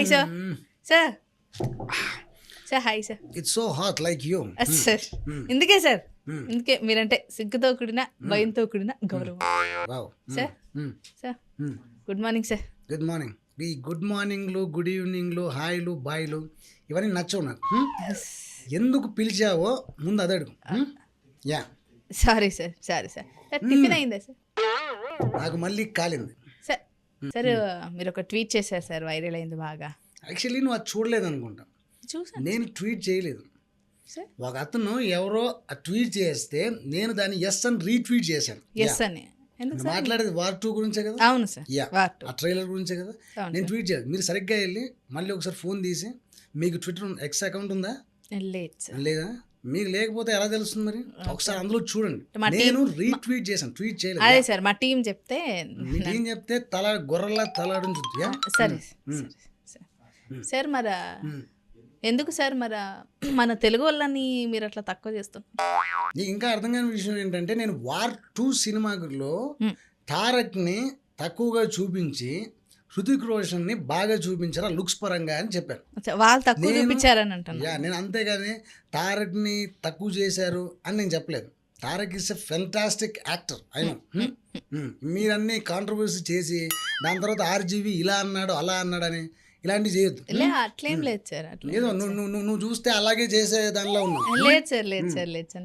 Hi sir sir sir hi sir it's so hot like you sir ఇందుకే sir ఇందుకే మీరంటే సిగ్గుతో కూడిన భయంతో కూడిన గౌరవం. Sir sir good morning sir good morning ఈ గుడ్ మార్నింగ్లు గుడ్ ఈవినింగ్లు హాయ్లు బాయ్లు ఇవన్నీ నచ్చవు నాకు. హ్మ్? ఎందుకు పిలిచావో ముందు అదే అడుగు? Yeah sorry sir sorry sir sir tiffin అయిందా సార్ నాకు మళ్ళీ కాలింది. సార్ మీరు ఒక ట్వీట్ చేశారు సార్ వైరల్ అయింది బాగా. యాక్చువల్లీ నువ్వు అది చూడలేదు అనుకుంటా చూసాను నేను ట్వీట్ చేయలేదు. సార్? ఒక అతను ఎవరో ఆ ట్వీట్ చేస్తే నేను దాన్ని ఎస్ అని రీట్వీట్ చేశాను. ఎస్ అని. మాట్లాడేది వార్ టూ గురించే కదా? అవును సార్ ఆ ట్రైలర్ గురించే కదా? నేను ట్వీట్ చేయాలి మీరు సరిగ్గా వెళ్ళి మళ్ళీ ఒకసారి ఫోన్ తీసి మీకు ట్విట్టర్ ఎక్స్ అకౌంట్ ఉందా? లేదా? మీకు లేకపోతే ఎలా తెలుస్తుంది మరి? ఒకసారి అందులో చూడండి. నేను రీట్వీట్ చేశాను ట్వీట్ చేయలేదు. అదే సార్ మా టీం చెప్తే మీకేం చెప్తే తల గొర్రెలా తలాడించుద్ది? సరే సార్ మరి ఎందుకు సార్ మరి మన తెలుగు వాళ్ళని మీరు అట్లా తక్కువ చేస్తున్నారు? ఇంకా అర్థం కాని విషయం ఏంటంటే నేను వార్ టూ సినిమాలో. తారక్ని తక్కువగా చూపించి హృతిక్ రోషన్ని బాగా చూపించారా లుక్స్ పరంగా అని చెప్పాను. అచ్చా, వాళ్ళు తక్కువ చూపించారని అంటున్నారు యా నేను అంతేగాని తారక్ని తక్కువ చేశారు అని నేను చెప్పలేదు. Tarak is a fantastic actor అయినా మీరన్నీ కాంట్రవర్సీ చేసి దాని తర్వాత ఆర్జీవి ఇలా అన్నాడు అలా అన్నాడని ఇలాంటివి చేయొద్దు. లే అట్లేం లేదు సార్ ఏదో నువ్వు నువ్వు నువ్వు- నువ్వు చూస్తే అలాగే చేసే దానిలో ఉన్నావు. లేదు సార్ లేదు సార్ లేదు సార్